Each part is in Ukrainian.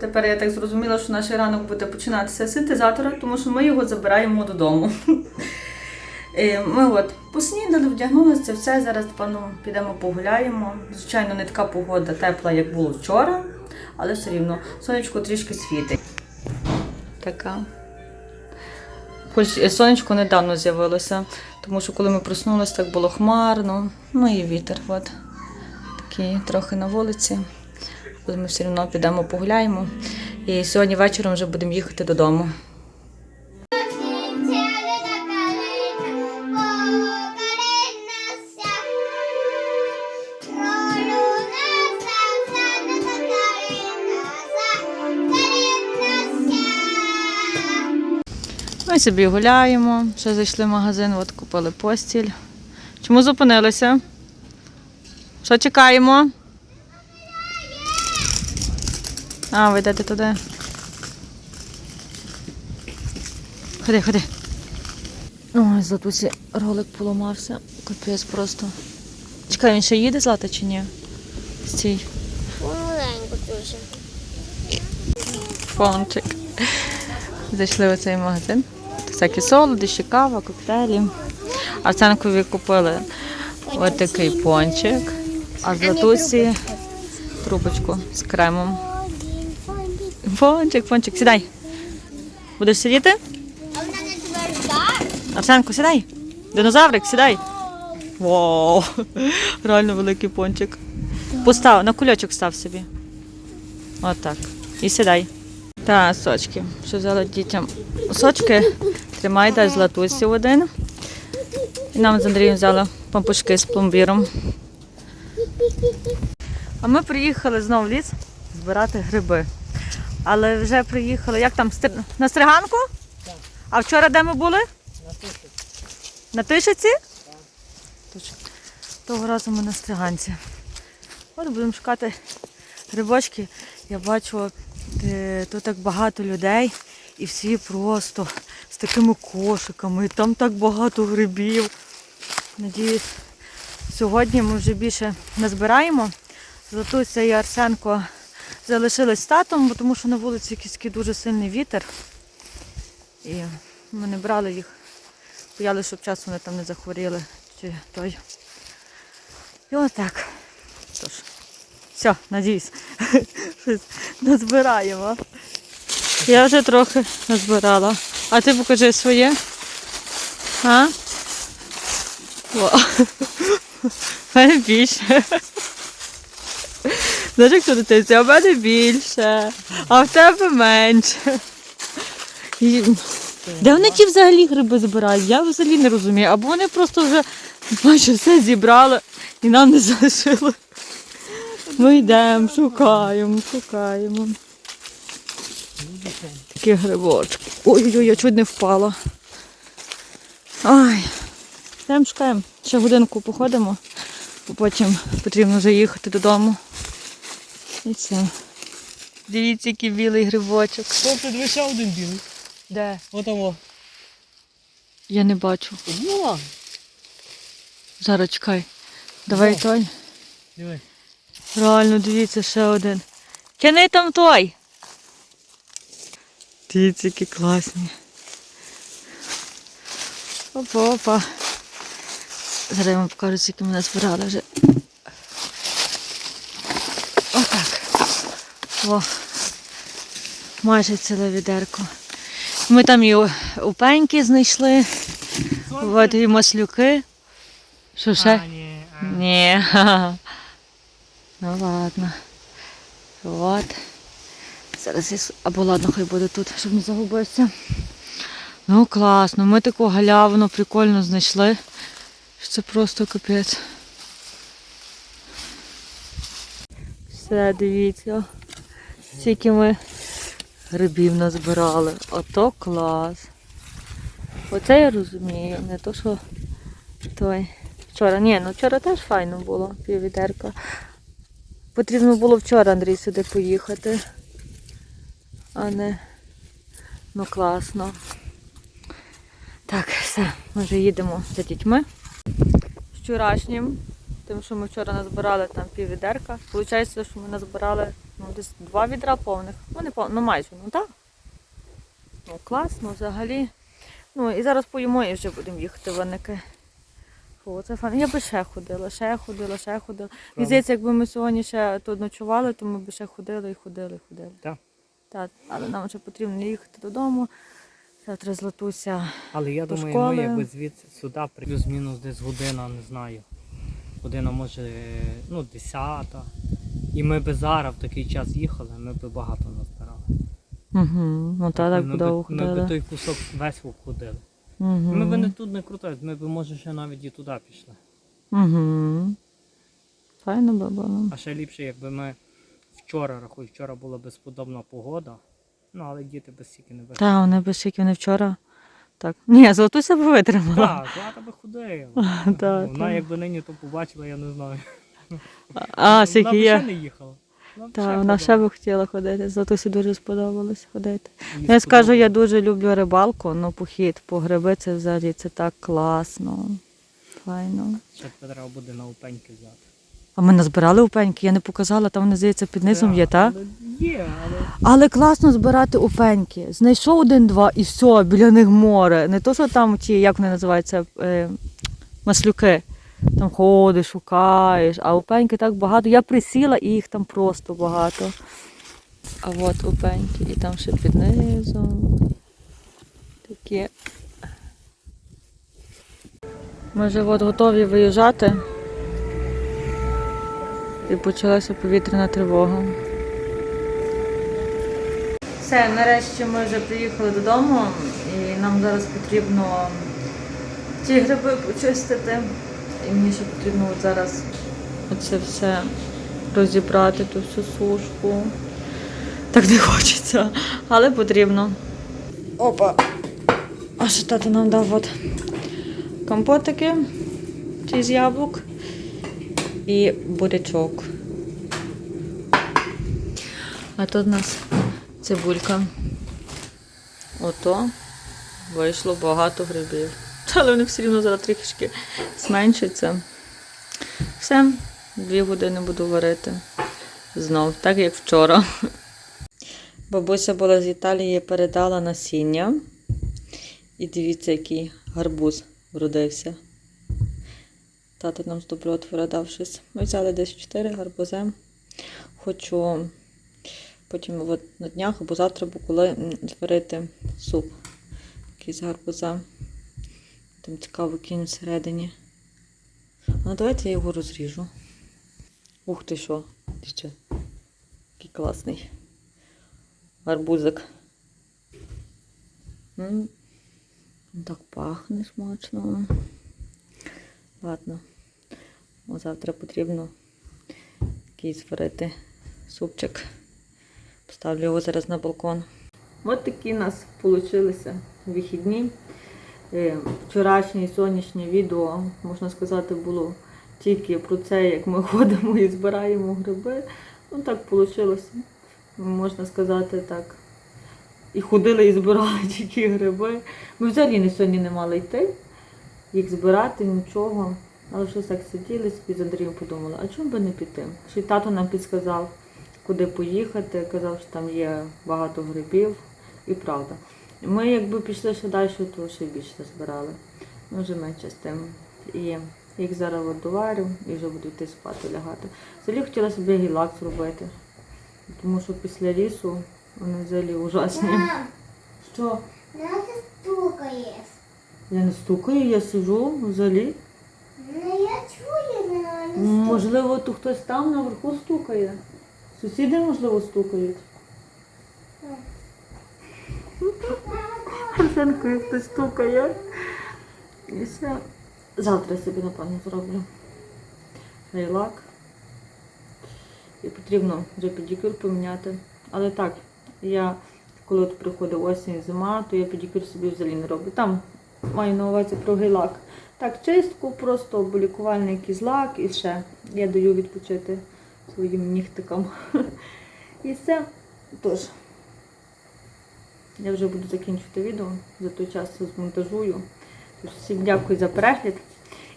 Тепер я так зрозуміла, що наш ранок буде починатися з синтезатора, тому що ми його забираємо додому. Е, Ми от поснідали, вдягнулися, все. Зараз, напевно, підемо погуляємо. Звичайно, не така погода тепла, як було вчора, але все рівно сонечко трішки світить. Така. Хоч сонечко недавно з'явилося, тому що коли ми проснулися, так було хмарно, ну і вітер. От. Такий трохи на вулиці. Ми все одно підемо погуляємо. І сьогодні вечором вже будемо їхати додому. Ми собі гуляємо, ще зайшли в магазин, от купили постіль. Чому зупинилися? Що чекаємо? А, ви йдете туди. Ходи, ходи. Ой, Златусі ролик поламався. Капець просто. Чекай, він ще їде злата чи ні? Стій. Помаленьку дуже. Пончик. Зайшли в цей магазин. Всякі солодощі, кава, коктейлі. Арсенкові купили ось такий пончик, а Златусі трубочку з кремом. Пончик, пончик, сідай. Будеш сидіти? А? Арсенко, сідай. Динозаврик, сідай. Вау! Реально великий пончик. Постав, на кульочок став собі. Отак. І сідай. Та, сочки. Що взяла дітям сочки. Тримай, дай златусі один. І нам з Андрієм взяла пампушки з пломбіром. А ми приїхали знову в ліс збирати гриби. Але вже приїхали. Як там? стр- На стриганку? А вчора де ми були? На тишиці? Точно. Того разу ми на стриганці. От будемо шукати грибочки. Я бачу, е, тут так багато людей і всі просто з такими кошиками. І там так багато грибів. Надіюсь, сьогодні ми вже більше назбираємо. Златуся і Арсенко залишились з татом, тому що на вулиці якийсь дуже сильний вітер. І ми не брали їх. Боялися, щоб часом вони там не захворіли. Чи той. І отак. Тож, все, надіюсь, щось назбираємо. Я вже трохи назбирала. А ти покажи своє. А? О. Більше. Знаєш, як то дитинці, а в мене більше, а в тебе менше. І... Де вони ті взагалі гриби збирають? Я взагалі не розумію. Або вони просто вже майже все зібрали і нам не залишили. Ми йдемо, шукаємо, шукаємо. Такі грибочки. Ой-ой-ой, я чуть не впала. Ай. Йдемо шукаємо. Ще годинку походимо, бо потім потрібно вже їхати додому. І все. Дивіться, який білий грибочок. О, тут ще один білий. Де? Отого. Я не бачу. Вон. Зараз чекай. Давай Де? той. Диви. Реально, дивіться, ще один. Тяни там той. Дивіться, які класні. Опа, опа. Зараз я вам покажу, скільки ми збирали вже. О. Майже ціле відерко. Ми там і у- у пеньки знайшли. От і маслюки. Що ще? А, ні. а. Ні. Ну ладно. От. Зараз я... Або ладно, хай буде тут, щоб не загубився. Ну класно, ми таку галявину прикольно знайшли. Це просто капець. Все, дивіться. Скільки ми грибів назбирали. Ото клас. Оце я розумію, не то, що той. Вчора, ні, ну вчора теж файно було, піввідерка. Потрібно було вчора, Андрій, сюди поїхати. А не. Ну класно. Так, все, ми вже їдемо за дітьми. З вчорашнім Тим, що ми вчора назбирали там пів відерка. Получається, що ми назбирали ну, десь два відра повних. Ну, не повних, ну майже, ну так. Ну, класно, взагалі. Ну і зараз поїмо і вже будемо їхати в винники. Фу, це фан. Я би ще ходила, ще ходила, ще ходила. Мені здається, якби ми сьогодні ще тут ночували, то ми б ще ходили і ходили, і ходили. Так. Так, але нам вже потрібно їхати додому. Завтра златуся. Але я До думаю, школи. ми якби звідси сюди плюс-мінус десь година, не знаю. Година може, ну, десята. І ми би зараз в такий час їхали, ми б багато назбирали. Угу. Ну та так ми, би, ми би той кусок весь обходили. Угу. Ми б не тут не крутились, ми б може ще навіть і туди пішли. Угу. Файно би було. А ще ліпше, якби ми вчора, рахуй, вчора була безподобна погода. Ну, але діти без стільки не вийшли. Та, вони би скільки вони вчора. Так. Ні, золотуся б витримала. Так, Злата би. Так, Вона якби нині то побачила, я не знаю. А, Вона б ще не їхала. Так, вона ще би хотіла ходити. Златусі дуже сподобалось ходити. Ну, я скажу, я дуже люблю рибалку, ну похід по гриби це взагалі це так класно. Файно. Ще треба буде на опеньки взяти. А ми назбирали опеньки, я не показала, там вони здається під низом є, так? Є, але Але класно збирати опеньки. Знайшов один-два і все, біля них море. Не то, що там ті, як вони називаються, е, маслюки. Там ходиш, шукаєш, а опеньки так багато. Я присіла і їх там просто багато. А от опеньки, і там ще під низом. Такі. Ми вже от готові виїжджати. І почалася повітряна тривога. Все, нарешті ми вже приїхали додому і нам зараз потрібно ті гриби почистити. І мені ще потрібно от зараз оце все розібрати, ту всю сушку. Так не хочеться, але потрібно. Опа! А що тато нам дав от компотики ті з яблук і бурячок. А тут у нас цибулька. Ото вийшло багато грибів. Але вони все рівно зараз трішки зменшаться. Все, дві години буду варити. Знов, так як вчора. Бабуся була з Італії, передала насіння. І дивіться, який гарбуз вродився. Тато нам з добротвора дав щось. Ми взяли десь 4 гарбузи. Хочу потім от на днях або завтра, або коли зварити суп. Якийсь гарбуза. Там цікаво, він всередині. Ну давайте я його розріжу. Ух ти що. Ще. Який класний. Гарбузик. М, він Так пахне смачно. Ладно. О, завтра потрібно якийсь зварити супчик. Поставлю його зараз на балкон. Ось такі у нас вийшли вихідні. Е, Вчорашнє сонячне відео, можна сказати, було тільки про це, як ми ходимо і збираємо гриби. Ну так вийшло. Можна сказати так. І ходили і збирали тільки гриби. Ми взагалі не сьогодні не мали йти, їх збирати, нічого. Але щось так сиділи, собі з Андрієм подумали, а чому би не піти? Ще й тато нам підсказав, куди поїхати, казав, що там є багато грибів. І правда. Ми якби пішли ще далі, то ще більше збирали. Ми вже менше з тим. І їх зараз доварю і вже буду йти спати лягати. Взагалі хотіла собі гілак зробити, тому що після лісу вони взагалі ужасні. Мам, Що? де ти стукаєш? Я не стукаю, я сижу взагалі. Ну, я чую, але не Можливо, то хтось там наверху стукає. Сусіди, можливо, стукають. Арсенко, хтось стукає. І все. Завтра я собі, напевно, зроблю. Гайлак. І потрібно вже педикюр поміняти. Але так, я коли от приходить осінь зима, то я педикюр собі взагалі не роблю. Там маю на увазі про гейлак. Так, чистку, просто облікувальний якийсь лак і ще. Я даю відпочити своїм нігтикам. І все. Тож, я вже буду закінчувати відео. За той час змонтажую. Тож, всім дякую за перегляд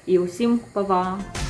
і усім па-па!